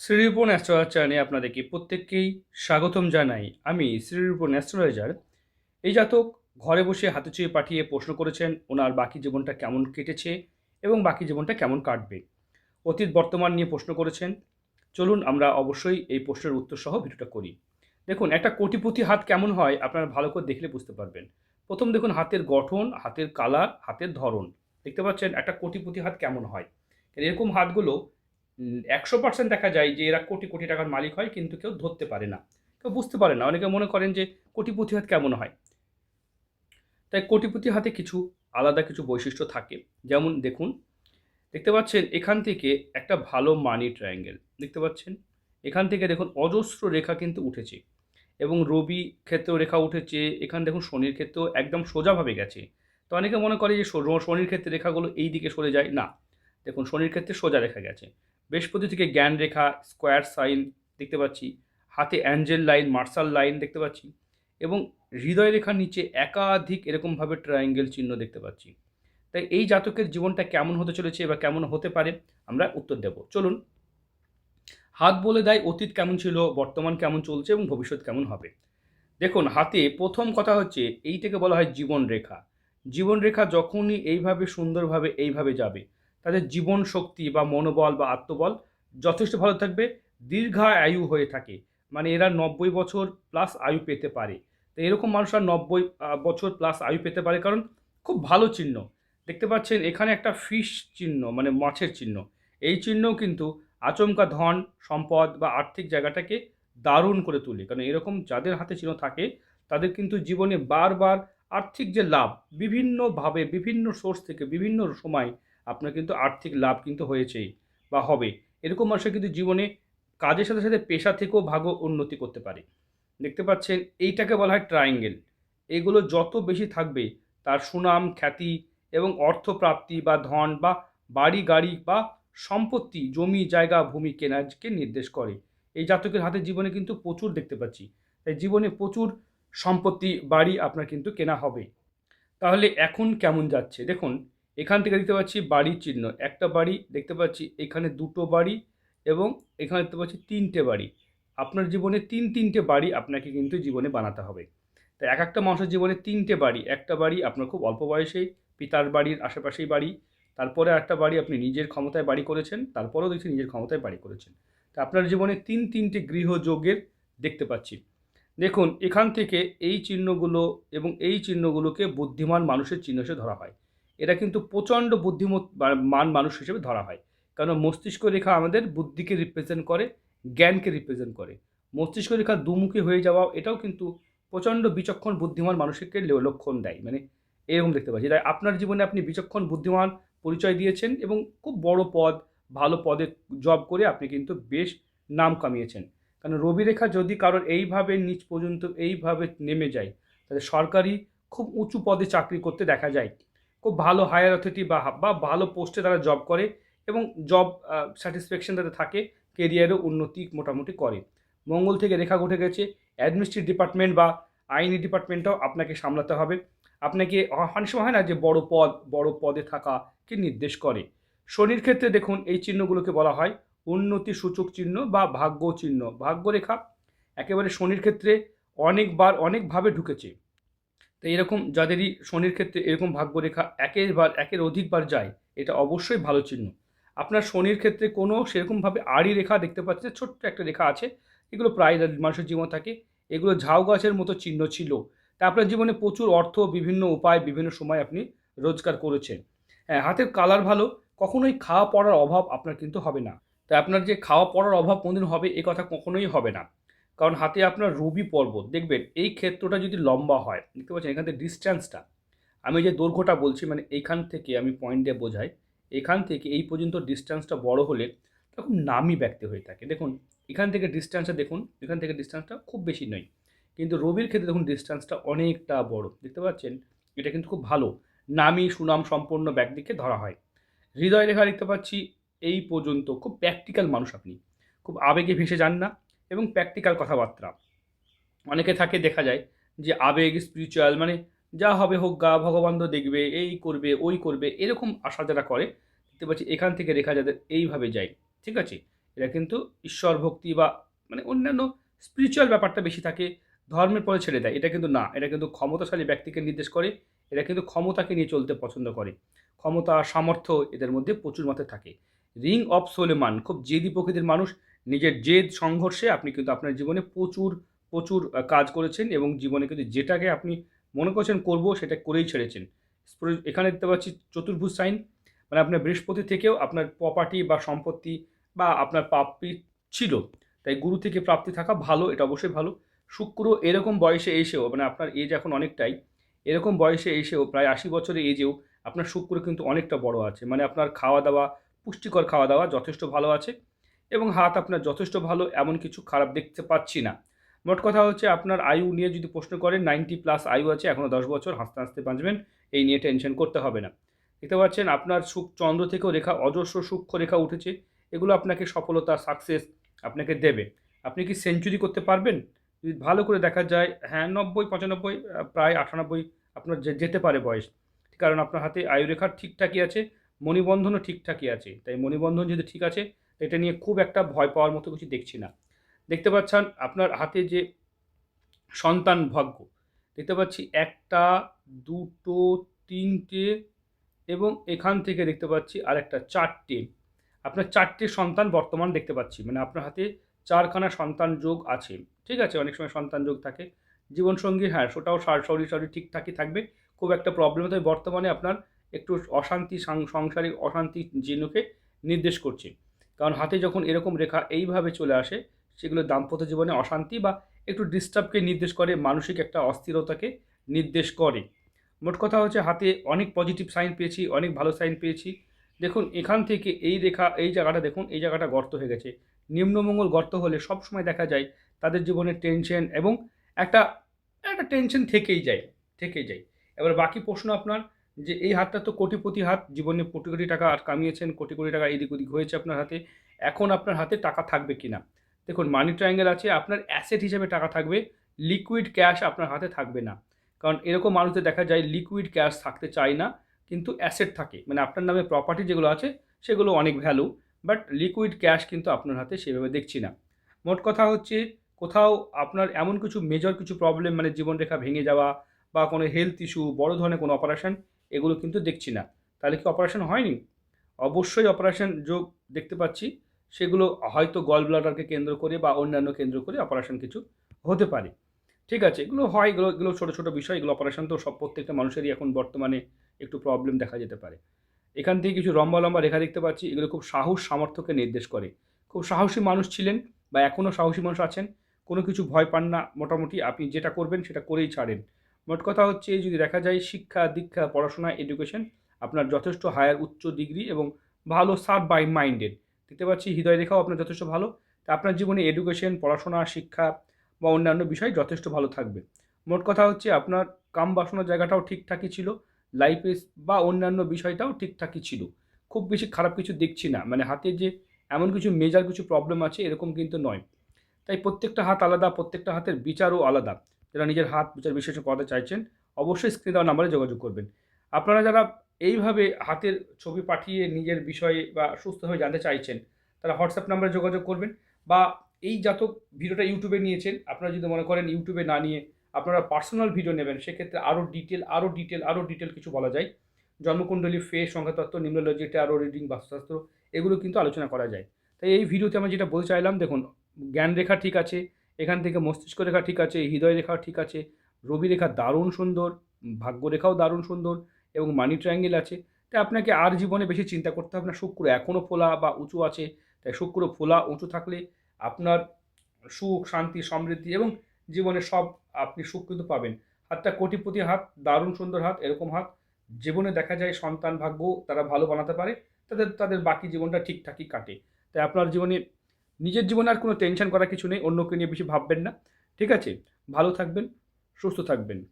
Shrirupan astrologer চ্যানেলে আপনাদেরকে প্রত্যেককেই স্বাগতম জানাই। আমি শ্রীরূপন অ্যাস্ট্রোলজার। এই জাতক ঘরে বসে হাতে চুয়ে পাঠিয়ে প্রশ্ন করেছেন, ওনার বাকি জীবনটা কেমন কেটেছে এবং বাকি জীবনটা কেমন কাটবে? অতীত, বর্তমান নিয়ে প্রশ্ন করেছেন। চলুন আমরা অবশ্যই এই প্রশ্নের উত্তর সহ ভিডিওটা করি। দেখুন, একটা কোটিপতি হাত কেমন হয় আপনারা ভালো করে দেখলে বুঝতে পারবেন। প্রথম দেখুন, হাতের গঠন, হাতের কালার, হাতের ধরন। দেখতে পাচ্ছেন, একটা কোটিপতি হাত কেমন হয়? এরকম হাতগুলো একশো পার্সেন্ট দেখা যায় যে এরা কোটি কোটি টাকার মালিক হয়, কিন্তু কেউ ধরতে পারে না। কেউ বুঝতে পারে না। অনেকে মনে করেন যে কোটিপতি হাত কেমন হয়? তাই কোটিপতি হাতে কিছু আলাদা কিছু বৈশিষ্ট্য থাকে। যেমন দেখুন, দেখতে পাচ্ছেন এখান থেকে একটা ভালো মানি ট্রায়াঙ্গেল দেখতে পাচ্ছেন? এখান থেকে দেখুন অজস্র রেখা কিন্তু উঠেছে। এবং রবি ক্ষেত্রেও রেখা উঠেছে। এখান দেখুন শনির ক্ষেত্রেও একদম সোজাভাবে গেছে। তো অনেকে মনে করে যে শনির ক্ষেত্রে রেখাগুলো এই দিকে সরে যায়। না। দেখুন শনির ক্ষেত্রে সোজা রেখা গেছে। বৃহস্পতি থেকে জ্ঞান রেখা, স্কোয়ার সাইন দেখতে পাচ্ছি। হাতে অ্যাঞ্জেল লাইন, মার্শাল লাইন দেখতে পাচ্ছি। এবং হৃদয় রেখার নিচে একাধিক এরকমভাবে ট্রায়াঙ্গেল চিহ্ন দেখতে পাচ্ছি। তাই এই জাতকের জীবনটা কেমন হতে চলেছে বা কেমন হতে পারে, আমরা উত্তর দেব। চলুন, হাত বলে দেয় অতীত কেমন ছিল, বর্তমান কেমন চলছে এবং ভবিষ্যৎ কেমন হবে। দেখুন, হাতে প্রথম কথা হচ্ছে, এইটাকে বলা হয় জীবন রেখা। জীবন রেখা যখনই এইভাবে সুন্দরভাবে এইভাবে যাবে তাদের জীবন শক্তি বা মনোবল বা আত্মবল যথেষ্ট ভালো থাকবে, দীর্ঘায়ু হয়ে থাকে। মানে এরা নব্বই বছর প্লাস আয়ু পেতে পারে। তো এরকম মানুষরা নব্বই বছর প্লাস আয়ু পেতে পারে কারণ খুব ভালো চিহ্ন। দেখতে পাচ্ছেন এখানে একটা ফিশ চিহ্ন মানে মাছের চিহ্ন। এই চিহ্নও কিন্তু আচমকা ধন, সম্পদ বা আর্থিক জায়গাটাকে দারুণ করে তোলে। কারণ এরকম যাদের হাতে চিহ্ন থাকে, তাদের কিন্তু জীবনে বারবার আর্থিক যে লাভ, বিভিন্নভাবে, বিভিন্ন সোর্স থেকে, বিভিন্ন সময় আপনার কিন্তু আর্থিক লাভ কিন্তু হয়েছেই বা হবে। এরকম মানুষের কিন্তু জীবনে কাজের সাথে সাথে পেশা থেকেও ভাগ উন্নতি করতে পারে। দেখতে পাচ্ছেন, এইটাকে বলা হয় ট্রায়াঙ্গেল। এগুলো যত বেশি থাকবে, তার সুনাম, খ্যাতি এবং অর্থপ্রাপ্তি বা ধন বা বাড়ি, গাড়ি বা সম্পত্তি, জমি, জায়গা, ভূমি কেনাকে নির্দেশ করে। এই জাতকের হাতে জীবনে কিন্তু প্রচুর দেখতে পাচ্ছি। তাই জীবনে প্রচুর সম্পত্তি, বাড়ি আপনার কিন্তু কেনা হবে। তাহলে এখন কেমন যাচ্ছে? দেখুন এখান থেকে দেখতে পাচ্ছি বাড়ির চিহ্ন। একটা বাড়ি দেখতে পাচ্ছি এখানে দুটো বাড়ি এবং এখানে দেখতে পাচ্ছি তিনটে বাড়ি। আপনার জীবনে তিন তিনটে বাড়ি আপনাকে কিন্তু জীবনে বানাতে হবে। তাই এক একটা মানুষের জীবনে তিনটে বাড়ি। একটা বাড়ি আপনার খুব অল্প বয়সেই, পিতার বাড়ির আশেপাশেই বাড়ি, তারপরে একটা বাড়ি আপনি নিজের ক্ষমতায় বাড়ি করেছেন, তারপরেও দেখছি নিজের ক্ষমতায় বাড়ি করেছেন। তা আপনার জীবনে তিন তিনটে গৃহযোগের দেখতে পাচ্ছি। দেখুন, এখান থেকে এই চিহ্নগুলো এবং এই চিহ্নগুলোকে বুদ্ধিমান মানুষের চিহ্ন ধরা হয়। এরা কিন্তু প্রচণ্ড বুদ্ধিমত মান মানুষ হিসেবে ধরা হয়। কারণ মস্তিষ্ক রেখা আমাদের বুদ্ধিকে রিপ্রেজেন্ট করে, জ্ঞানকে রিপ্রেজেন্ট করে। মস্তিষ্ক রেখা দুমুখী হয়ে যাওয়া, এটাও কিন্তু প্রচণ্ড বিচক্ষণ বুদ্ধিমান মানুষকে লক্ষণ দেয়। মানে এরকম দেখতে পাচ্ছি। তাই আপনার জীবনে আপনি বিচক্ষণ বুদ্ধিমান পরিচয় দিয়েছেন এবং খুব বড় পদ, ভালো পদে জব করে আপনি কিন্তু বেশ নাম কামিয়েছেন। কারণ রবি রেখা যদি কারোর এইভাবে নিচ পর্যন্ত এইভাবে নেমে যায়, তাহলে সরকারি খুব উঁচু পদে চাকরি করতে দেখা যায়। খুব ভালো হায়ার অথরিটি বা বা ভালো পোস্টে তারা জব করে এবং জব স্যাটিসফ্যাকশন তাদের থাকে কেরিয়ারেও উন্নতি মোটামুটি করে। মঙ্গল থেকে রেখা ঘটে গেছে অ্যাডমিনিস্ট্রেটিভ ডিপার্টমেন্ট বা আইনি ডিপার্টমেন্টটাও আপনাকে সামলাতে হবে। আপনাকে অনেক সময় হয় না যে বড় পদ, বড় পদে থাকাকে নির্দেশ করে। শনির ক্ষেত্রে দেখুন, এই চিহ্নগুলোকে বলা হয় উন্নতি সূচক চিহ্ন বা ভাগ্য চিহ্ন। ভাগ্যরেখা একেবারে শনির ক্ষেত্রে অনেকবার অনেকভাবে ঢুকেছে। তো এরকম যাদেরই শনির ক্ষেত্রে এরকম ভাগ্যরেখা বার একের অধিকবার যায়, এটা অবশ্যই ভালো চিহ্ন। আপনার শনির ক্ষেত্রে কোনো সেরকমভাবে আড়ি রেখা দেখতে পাচ্ছেন ছোট্ট একটা রেখা আছে, এগুলো প্রায় মানুষের জীবন থাকে, এগুলো ঝাউ গাছের মতো চিহ্ন ছিল। তা আপনার জীবনে প্রচুর অর্থ, বিভিন্ন উপায়, বিভিন্ন সময় আপনি রোজগার করেছেন। হ্যাঁ হাতের কালার ভালো, কখনোই খাওয়া পড়ার অভাব আপনার কিন্তু হবে না। তাই আপনার যে খাওয়া পড়ার অভাব কোনদিন হবে, এ কথা কখনোই হবে না। কারণ হাতে আপনার রবি পর্বত। দেখবেন, এই ক্ষেত্রটা যদি লম্বা হয়, দেখতে পাচ্ছেন এখান থেকে ডিস্ট্যান্সটা আমি যে দৈর্ঘ্যটা বলছি মানে এইখান থেকে আমি পয়েন্ট দিয়ে বোঝাই, এখান থেকে এই পর্যন্ত ডিস্ট্যান্সটা বড় হলে তখন নামি ব্যক্তি হয়ে থাকে। দেখুন, এখান থেকে ডিস্ট্যান্সটা দেখুন, এখান থেকে ডিস্ট্যান্সটা খুব বেশি নয়। কিন্তু রবির ক্ষেত্রে দেখুন ডিস্ট্যান্সটা অনেকটা বড়। দেখতে পাচ্ছেন? এটা কিন্তু খুব ভালো। নামি, সুনাম সম্পন্ন ব্যক্তিকে ধরা হয়। হৃদয় রেখা দেখতে পাচ্ছি, এই পর্যন্ত খুব প্র্যাকটিক্যাল মানুষ আপনি। খুব আবেগে ভেসে যান না। এবং প্র্যাকটিক্যাল কথাবার্তা। অনেকে থাকে দেখা যায় যে আবেগ স্পিরিচুয়াল মানে যা হবে হোক গা, ভগবান তো দেখবে, এই করবে, ওই করবে, এরকম আশা যারা করে, দেখতে পাচ্ছি এখান থেকে রেখা যাদের এইভাবে যায়, ঠিক আছে? এরা কিন্তু ঈশ্বর ভক্তি বা মানে অন্যান্য স্পিরিচুয়াল ব্যাপারটা বেশি থাকে, ধর্মের পরে ছেড়ে দেয়। এটা কিন্তু না, এটা কিন্তু ক্ষমতাশালী ব্যক্তিকে নির্দেশ করে, এরা কিন্তু ক্ষমতাকে নিয়ে চলতে পছন্দ করে। ক্ষমতা, সামর্থ্য এদের মধ্যে প্রচুর মাত্রায় থাকে। রিং অফ সোলেমান খুব জেদি প্রকৃতির মানুষ নিজের জেদ সংঘর্ষে আপনি কিন্তু আপনার জীবনে প্রচুর প্রচুর কাজ করেছেন এবং জীবনে কিন্তু যেটাকে আপনি মনে করছেন করব সেটা করেই ছেড়েছেন। এখানে দেখতে পাচ্ছি চতুর্ভুজ সাইন মানে আপনার বৃহস্পতি থেকেও আপনার প্রপার্টি বা সম্পত্তি বা আপনার প্রাপ্তি ছিল। তাই গুরু থেকে প্রাপ্তি থাকা ভালো, এটা অবশ্যই ভালো। শুক্র এরকম বয়সে এসেও মানে আপনার এজ এখন অনেকটাই, এরকম বয়সে এসেও, প্রায় আশি বছরের এজেও আপনার শুক্র কিন্তু অনেকটা বড় আছে। মানে আপনার খাওয়া দাওয়া, পুষ্টিকর খাওয়া দাওয়া যথেষ্ট ভালো আছে। এবং হাত আপনার যথেষ্ট ভালো, এমন কিছু খারাপ দেখতে পাচ্ছি না। মোট কথা হচ্ছে আপনার আয়ু নিয়ে যদি প্রশ্ন করেন, নাইনটি প্লাস আয়ু আছে, এখনও দশ বছর, হাসতে হাসতে বাঁচবেন, এই নিয়ে টেনশন করতে হবে না। দেখতে পাচ্ছেন, আপনার সুখ চন্দ্র থেকেও রেখা, অজস্র সূক্ষ্ম রেখা উঠেছে, এগুলো আপনাকে সফলতা সাকসেস আপনাকে দেবে। আপনি কি সেঞ্চুরি করতে পারবেন? যদি ভালো করে দেখা যায় হ্যাঁ নব্বই, পঁচানব্বই প্রায় আটানব্বই আপনার যেতে পারে বয়স। কারণ আপনার হাতে আয়ু আয়ুরেখা ঠিকঠাকই আছে, মণিবন্ধনও ঠিকঠাকই আছে। তাই মণিবন্ধন যদি ঠিক আছে এটা নিয়ে খুব একটা ভয় পাওয়ার মতো কিছু দেখছি না। দেখতে পাচ্ছেন আপনার হাতে যে সন্তান ভাগ্য, দেখতে পাচ্ছি একটা, দুটো, তিনটে এবং এখান থেকে দেখতে পাচ্ছি আর একটা চারটে। আপনার চারটে সন্তান বর্তমান দেখতে পাচ্ছি মানে আপনার হাতে চারখানা সন্তান যোগ আছে, ঠিক আছে? অনেক সময় সন্তান যোগ থাকে। জীবনসঙ্গী হ্যাঁ সেটাও সার শরীর শরীর ঠিকঠাকই থাকবে। খুব একটা প্রবলেম তবে বর্তমানে আপনার একটু অশান্তি সাংসারিক অশান্তি চিহ্নকে নির্দেশ করছে। কারণ হাতে যখন এরকম রেখা এইভাবে চলে আসে, সেগুলো দাম্পত্য জীবনে অশান্তি বা একটু ডিস্টার্বকে নির্দেশ করে, মানসিক একটা অস্থিরতাকে নির্দেশ করে। মোট কথা হচ্ছে হাতে অনেক পজিটিভ সাইন পেয়েছি, অনেক ভালো সাইন পেয়েছি। দেখুন, এখান থেকে এই রেখা, এই জায়গাটা দেখুন, এই জায়গাটা গর্ত হয়ে গেছে। নিম্নমঙ্গল গর্ত হলে সব সময় দেখা যায় তাদের জীবনে টেনশন এবং একটা একটা টেনশন থেকেই যায় থেকেই যায়। এবার বাকি প্রশ্ন আপনার যে এই হাতটা তো কোটিপতি হাত জীবনে কোটি কোটি টাকা আর কামিয়েছেন, কোটি কোটি টাকা এদিক ওদিক হয়েছে আপনার হাতে। এখন আপনার হাতে টাকা থাকবে কি না? দেখুন মানি ট্রায়াঙ্গেল আছে, আপনার অ্যাসেট হিসেবে টাকা থাকবে লিকুইড ক্যাশ আপনার হাতে থাকবে না। কারণ এরকম মানুষদের দেখা যায় লিকুইড ক্যাশ থাকতে চায় না, কিন্তু অ্যাসেট থাকে। মানে আপনার নামে প্রপার্টি যেগুলো আছে, সেগুলো অনেক ভ্যালু বাট লিকুইড ক্যাশ কিন্তু আপনার হাতে সেভাবে দেখছি না। মোট কথা হচ্ছে, কোথাও আপনার এমন কিছু মেজর কিছু প্রবলেম মানে জীবনরেখা ভেঙে যাওয়া বা কোনো হেলথ ইস্যু বড় ধরনের কোনো অপারেশন এগুলো কিন্তু দেখছি না। তাহলে কি অপারেশন হয়নি? অবশ্যই অপারেশন যোগ দেখতে পাচ্ছি। সেগুলো হয়তো গল ব্লাডারকে কেন্দ্র করে বা অন্যান্য কেন্দ্র করে অপারেশন কিছু হতে পারে। ঠিক আছে, এগুলো হয়, এগুলো এগুলো ছোটো ছোটো বিষয়, এগুলো অপারেশন তো সব প্রত্যেকটা মানুষেরই এখন বর্তমানে একটু প্রবলেম দেখা যেতে পারে। এখান থেকে কিছু লম্বা লম্বা রেখা দেখতে পাচ্ছি। এগুলো খুব সাহস সামর্থ্যকে নির্দেশ করে। খুব সাহসী মানুষ ছিলেন বা এখনও সাহসী মানুষ আছেন। কোনো কিছু ভয় পান না। মোটামুটি আপনি যেটা করবেন সেটা করেই ছাড়েন। মোট কথা হচ্ছে, যদি দেখা যায় শিক্ষা, দীক্ষা, পড়াশোনা এডুকেশন আপনার যথেষ্ট হায়ার উচ্চ ডিগ্রি এবং ভালো সাব বাই মাইন্ডেড দেখতে পাচ্ছি, হৃদয় রেখাও আপনার যথেষ্ট ভালো। তা আপনার জীবনে এডুকেশন পড়াশোনা, শিক্ষা বা অন্যান্য বিষয় যথেষ্ট ভালো থাকবে। মোট কথা হচ্ছে, আপনার কাম বাসনার জায়গাটাও ঠিকঠাকই ছিল লাইফে বা অন্যান্য বিষয়টাও ঠিকঠাকই ছিল। খুব বেশি খারাপ কিছু দেখছি না মানে হাতে যে এমন কিছু মেজার কিছু প্রবলেম আছে, এরকম কিন্তু নয়। তাই প্রত্যেকটা হাত আলাদা, প্রত্যেকটা হাতের বিচারও আলাদা। যারা নিজের হাত বিচার বিশ্লেষণ করাতে চাইছেন, অবশ্যই স্ক্রিন দেওয়া নাম্বারে যোগাযোগ করবেন। আপনারা যারা এইভাবে হাতের ছবি পাঠিয়ে নিজের বিষয়ে বা সুস্থভাবে জানতে চাইছেন, তারা হোয়াটসঅ্যাপ নাম্বারে যোগাযোগ করবেন বা এই জাতক ভিডিওটা ইউটিউবে নিয়েছেন, আপনারা যদি মনে করেন ইউটিউবে না নিয়ে আপনারা পার্সোনাল ভিডিও নেবেন, সেক্ষেত্রে আরও ডিটেল আরও ডিটেল আরও ডিটেল কিছু বলা যায়। জন্মকুণ্ডলী, ফে, সংখ্যাতত্ত্ব নিম্নলজি আরও রিডিং বাস্তুশাস্ত্র, এগুলো কিন্তু আলোচনা করা যায়। তাই এই ভিডিওতে আমি যেটা বলতে চাইলাম, দেখুন জ্ঞান রেখা ঠিক আছে এখান থেকে মস্তিষ্ক রেখা ঠিক আছে, হৃদয় রেখা ঠিক আছে, রবি রেখা দারুণ সুন্দর, ভাগ্য রেখাও দারুণ সুন্দর এবং মানি ট্রায়াঙ্গেল আছে। তাই আপনাকে আর জীবনে বেশি চিন্তা করতে হবে না, শুক্র এখনও ফোলা বা উঁচু আছে, তাই শুক্র ফোলা উঁচু থাকলে আপনার সুখ, শান্তি, সমৃদ্ধি এবং জীবনে সব আপনি সুখ কিন্তু পাবেন। হাতটা কোটিপতি হাত, দারুণ সুন্দর হাত, এরকম হাত। জীবনে দেখা যায় সন্তান ভাগ্য তারা ভালো বানাতে পারে, তাদের তাদের বাকি জীবনটা ঠিকঠাকই কাটে। তাই আপনার জীবনে নিজের জীবনে আর কোনো টেনশন করার কিছু নেই, অন্যকে নিয়ে বেশি ভাববেন না। ঠিক আছে? ভালো থাকবেন, সুস্থ থাকবেন।